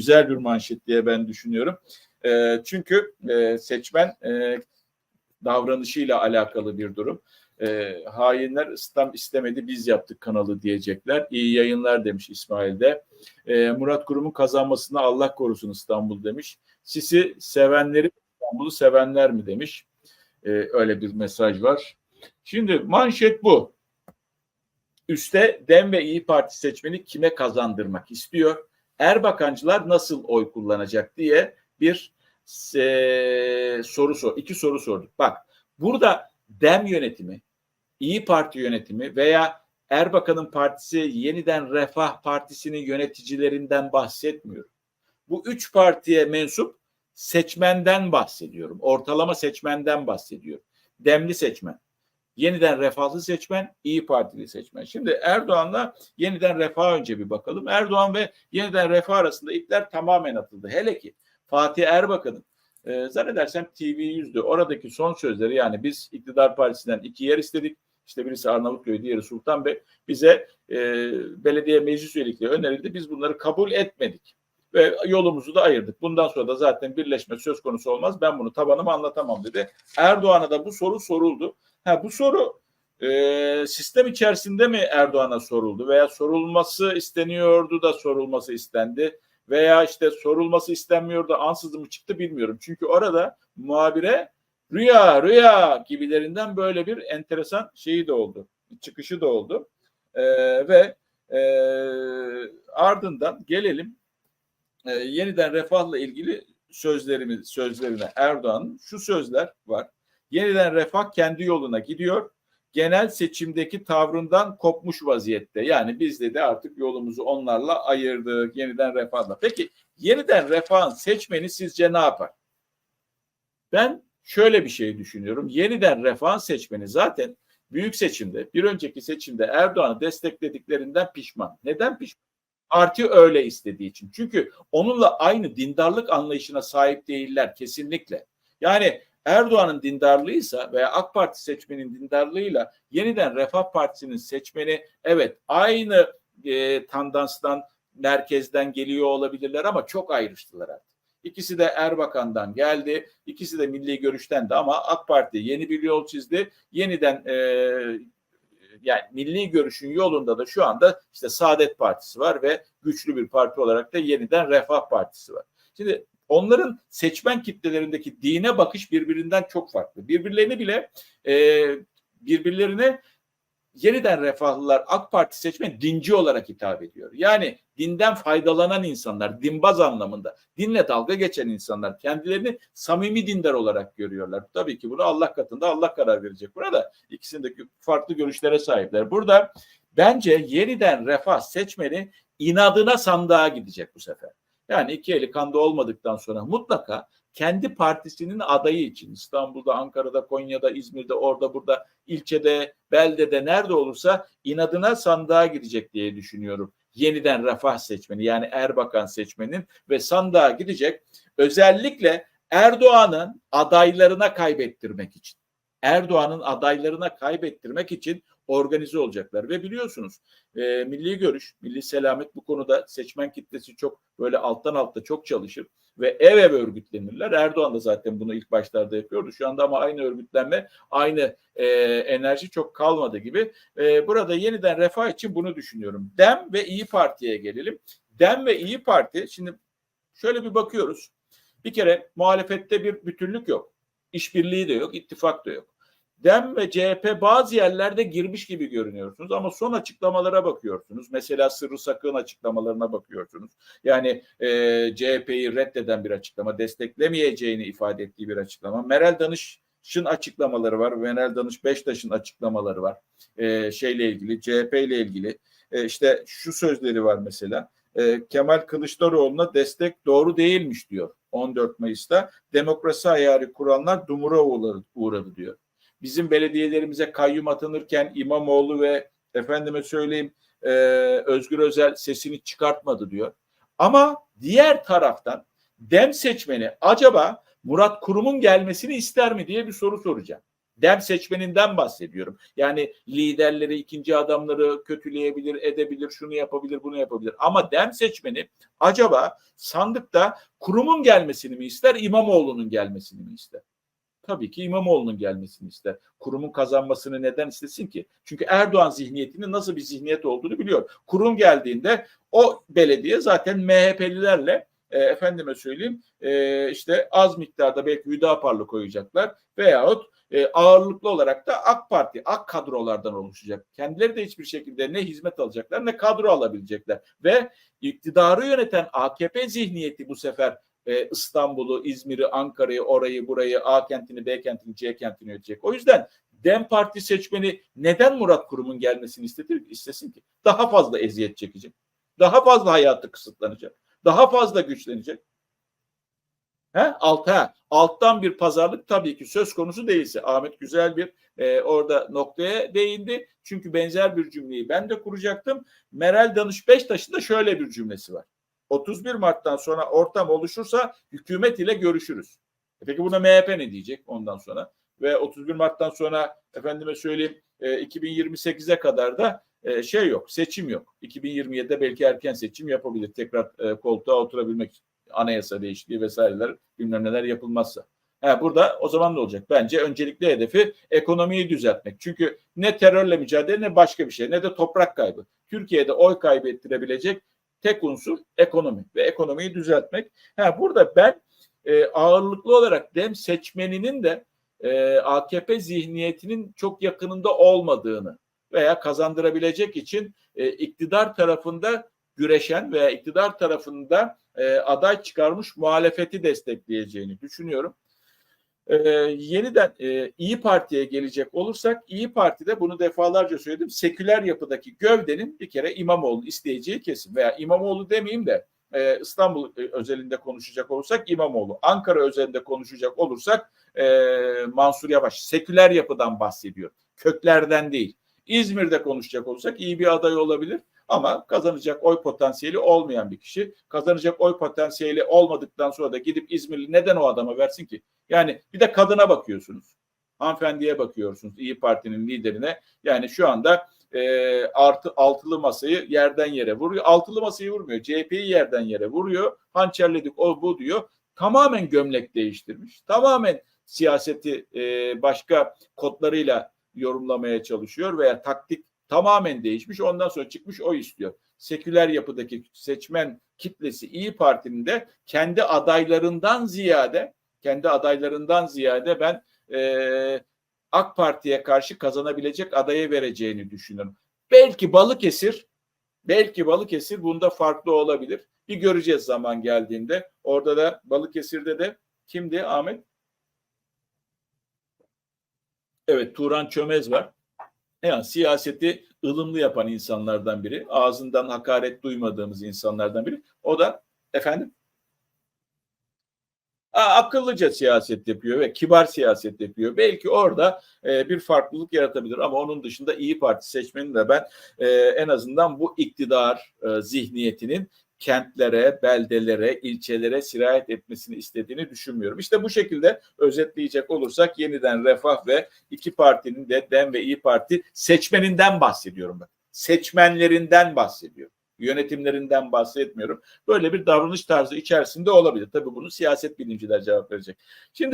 güzel bir manşet diye ben düşünüyorum. E, çünkü e, seçmen e, davranışıyla alakalı bir durum. E, hainler İslam istemedi biz yaptık kanalı diyecekler. İyi yayınlar demiş İsmail de. E, Murat Kurum'un kazanmasına Allah korusun İstanbul demiş. Sisi sevenleri İstanbul'u sevenler mi demiş. E, öyle bir mesaj var. Şimdi manşet bu. Üste Dem ve İyi Parti seçmeni kime kazandırmak istiyor? Erbakancılar nasıl oy kullanacak diye bir e, soru sor. iki soru sorduk. Bak burada Dem yönetimi, İyi Parti yönetimi veya Erbakan'ın partisi yeniden Refah Partisi'nin yöneticilerinden bahsetmiyorum. Bu üç partiye mensup seçmenden bahsediyorum. Ortalama seçmenden bahsediyorum. Demli seçmen. Yeniden refahlı seçmen, İyi Partili seçmen. Şimdi Erdoğan'la yeniden refah önce bir bakalım. Erdoğan ve yeniden refah arasında ipler tamamen atıldı. Hele ki Fatih Erbakan'ın e, zannedersem TV100'dü. Oradaki son sözleri yani biz iktidar partisinden iki yer istedik. İşte birisi Arnavutköy, diğeri Sultan Bey. Bize e, belediye meclis üyelikleri önerildi. Biz bunları kabul etmedik. Ve yolumuzu da ayırdık. Bundan sonra da zaten birleşme söz konusu olmaz. Ben bunu tabanıma anlatamam dedi. Erdoğan'a da bu soru soruldu. Ha, bu soru e, sistem içerisinde mi Erdoğan'a soruldu veya sorulması isteniyordu da sorulması istendi veya işte sorulması istenmiyordu ansızın mı çıktı bilmiyorum. Çünkü orada muhabire rüya rüya gibilerinden böyle bir enteresan şeyi de oldu. Çıkışı da oldu. E, ve e, ardından gelelim e, yeniden refahla ilgili sözlerimiz sözlerine Erdoğan'ın şu sözler var. Yeniden refah kendi yoluna gidiyor. Genel seçimdeki tavrından kopmuş vaziyette. Yani biz de artık yolumuzu onlarla ayırdık yeniden refahla. Peki yeniden refahın seçmeni sizce ne yapar? Ben şöyle bir şey düşünüyorum. Yeniden refahın seçmeni zaten büyük seçimde, bir önceki seçimde Erdoğan'ı desteklediklerinden pişman. Neden pişman? Parti öyle istediği için. Çünkü onunla aynı dindarlık anlayışına sahip değiller kesinlikle. Yani Erdoğan'ın dindarlığıysa veya AK Parti seçmenin dindarlığıyla yeniden Refah Partisi'nin seçmeni evet aynı e, tandanstan merkezden geliyor olabilirler ama çok ayrıştılar artık. İkisi de Erbakan'dan geldi. ikisi de milli görüşten de ama AK Parti yeni bir yol çizdi. Yeniden e, yani milli görüşün yolunda da şu anda işte Saadet Partisi var ve güçlü bir parti olarak da yeniden Refah Partisi var. Şimdi onların seçmen kitlelerindeki dine bakış birbirinden çok farklı. Birbirlerini bile e, birbirlerine yeniden refahlılar AK Parti seçmen dinci olarak hitap ediyor. Yani dinden faydalanan insanlar, dinbaz anlamında, dinle dalga geçen insanlar kendilerini samimi dindar olarak görüyorlar. Tabii ki bunu Allah katında Allah karar verecek. Burada ikisindeki farklı görüşlere sahipler. Burada bence yeniden refah seçmeni inadına sandığa gidecek bu sefer. Yani iki eli kanda olmadıktan sonra mutlaka kendi partisinin adayı için İstanbul'da, Ankara'da, Konya'da, İzmir'de, orada, burada, ilçede, beldede nerede olursa inadına sandığa gidecek diye düşünüyorum. Yeniden refah seçmeni yani Erbakan seçmenin ve sandığa gidecek özellikle Erdoğan'ın adaylarına kaybettirmek için. Erdoğan'ın adaylarına kaybettirmek için organize olacaklar ve biliyorsunuz e, milli görüş, milli selamet bu konuda seçmen kitlesi çok böyle alttan altta çok çalışır ve ev ev örgütlenirler. Erdoğan da zaten bunu ilk başlarda yapıyordu. Şu anda ama aynı örgütlenme, aynı e, enerji çok kalmadı gibi. E, burada yeniden refah için bunu düşünüyorum. Dem ve İyi Parti'ye gelelim. Dem ve İyi Parti şimdi şöyle bir bakıyoruz. Bir kere muhalefette bir bütünlük yok. İşbirliği de yok, ittifak da yok. DEM ve CHP bazı yerlerde girmiş gibi görünüyorsunuz ama son açıklamalara bakıyorsunuz. Mesela Sırrı Sakın açıklamalarına bakıyorsunuz. Yani e, CHP'yi reddeden bir açıklama, desteklemeyeceğini ifade ettiği bir açıklama. Meral Danış'ın açıklamaları var. Meral Danış Beştaş'ın açıklamaları var. E, şeyle ilgili, CHP ile ilgili. E, işte şu sözleri var mesela. E, Kemal Kılıçdaroğlu'na destek doğru değilmiş diyor 14 Mayıs'ta. Demokrasi ayarı kuranlar dumura uğradı diyor bizim belediyelerimize kayyum atanırken İmamoğlu ve efendime söyleyeyim e, Özgür Özel sesini çıkartmadı diyor. Ama diğer taraftan dem seçmeni acaba Murat Kurum'un gelmesini ister mi diye bir soru soracağım. Dem seçmeninden bahsediyorum. Yani liderleri, ikinci adamları kötüleyebilir, edebilir, şunu yapabilir, bunu yapabilir. Ama dem seçmeni acaba sandıkta kurumun gelmesini mi ister, İmamoğlu'nun gelmesini mi ister? Tabii ki İmamoğlu'nun gelmesini ister. Kurumun kazanmasını neden istesin ki? Çünkü Erdoğan zihniyetinin nasıl bir zihniyet olduğunu biliyor. Kurum geldiğinde o belediye zaten MHP'lilerle e, efendime söyleyeyim e, işte az miktarda belki Hüdapar'la koyacaklar veyahut e, ağırlıklı olarak da AK Parti, AK kadrolardan oluşacak. Kendileri de hiçbir şekilde ne hizmet alacaklar ne kadro alabilecekler. Ve iktidarı yöneten AKP zihniyeti bu sefer e, İstanbul'u, İzmir'i, Ankara'yı, orayı, burayı, A kentini, B kentini, C kentini yönetecek. O yüzden Dem Parti seçmeni neden Murat Kurum'un gelmesini istedir, istesin ki? Daha fazla eziyet çekecek. Daha fazla hayatı kısıtlanacak. Daha fazla güçlenecek. He? Alt, he. Alttan bir pazarlık tabii ki söz konusu değilse. Ahmet güzel bir e, orada noktaya değindi. Çünkü benzer bir cümleyi ben de kuracaktım. Meral Danış Beştaş'ın da şöyle bir cümlesi var. 31 Mart'tan sonra ortam oluşursa hükümet ile görüşürüz. E peki buna MHP ne diyecek ondan sonra? Ve 31 Mart'tan sonra efendime söyleyeyim e, 2028'e kadar da e, şey yok, seçim yok. 2027'de belki erken seçim yapabilir. Tekrar e, koltuğa oturabilmek. Anayasa değişikliği vesaireler bilmem neler yapılmazsa. Ha, burada o zaman ne olacak? Bence öncelikli hedefi ekonomiyi düzeltmek. Çünkü ne terörle mücadele ne başka bir şey ne de toprak kaybı. Türkiye'de oy kaybettirebilecek tek unsur ekonomi ve ekonomiyi düzeltmek. Ha, burada ben e, ağırlıklı olarak dem seçmeninin de e, AKP zihniyetinin çok yakınında olmadığını veya kazandırabilecek için e, iktidar tarafında güreşen veya iktidar tarafında e, aday çıkarmış muhalefeti destekleyeceğini düşünüyorum. E, yeniden e, İyi Parti'ye gelecek olursak İyi Parti'de bunu defalarca söyledim. Seküler yapıdaki gövdenin bir kere İmamoğlu isteyeceği kesin veya İmamoğlu demeyeyim de e, İstanbul e, özelinde konuşacak olursak İmamoğlu, Ankara özelinde konuşacak olursak e, Mansur Yavaş. Seküler yapıdan bahsediyor. Köklerden değil. İzmir'de konuşacak olursak iyi bir aday olabilir. Ama kazanacak oy potansiyeli olmayan bir kişi. Kazanacak oy potansiyeli olmadıktan sonra da gidip İzmirli neden o adama versin ki? Yani bir de kadına bakıyorsunuz. Hanımefendiye bakıyorsunuz İyi Parti'nin liderine. Yani şu anda e, artı altılı masayı yerden yere vuruyor. Altılı masayı vurmuyor. CHP'yi yerden yere vuruyor. Hançerledik o bu diyor. Tamamen gömlek değiştirmiş. Tamamen siyaseti e, başka kodlarıyla yorumlamaya çalışıyor veya taktik tamamen değişmiş. Ondan sonra çıkmış o istiyor. Seküler yapıdaki seçmen kitlesi İyi Parti'nin de kendi adaylarından ziyade kendi adaylarından ziyade ben e, AK Parti'ye karşı kazanabilecek adaya vereceğini düşünüyorum. Belki Balıkesir belki Balıkesir bunda farklı olabilir. Bir göreceğiz zaman geldiğinde. Orada da Balıkesir'de de kimdi Ahmet? Evet Turan Çömez var. Yani siyaseti ılımlı yapan insanlardan biri. Ağzından hakaret duymadığımız insanlardan biri. O da efendim akıllıca siyaset yapıyor ve kibar siyaset yapıyor. Belki orada e, bir farklılık yaratabilir ama onun dışında İyi Parti seçmeni de ben e, en azından bu iktidar e, zihniyetinin kentlere, beldelere, ilçelere sirayet etmesini istediğini düşünmüyorum. İşte bu şekilde özetleyecek olursak yeniden Refah ve iki partinin de Dem ve İyi Parti seçmeninden bahsediyorum. Seçmenlerinden bahsediyorum yönetimlerinden bahsetmiyorum. Böyle bir davranış tarzı içerisinde olabilir. Tabii bunu siyaset bilimciler cevap verecek. Şimdi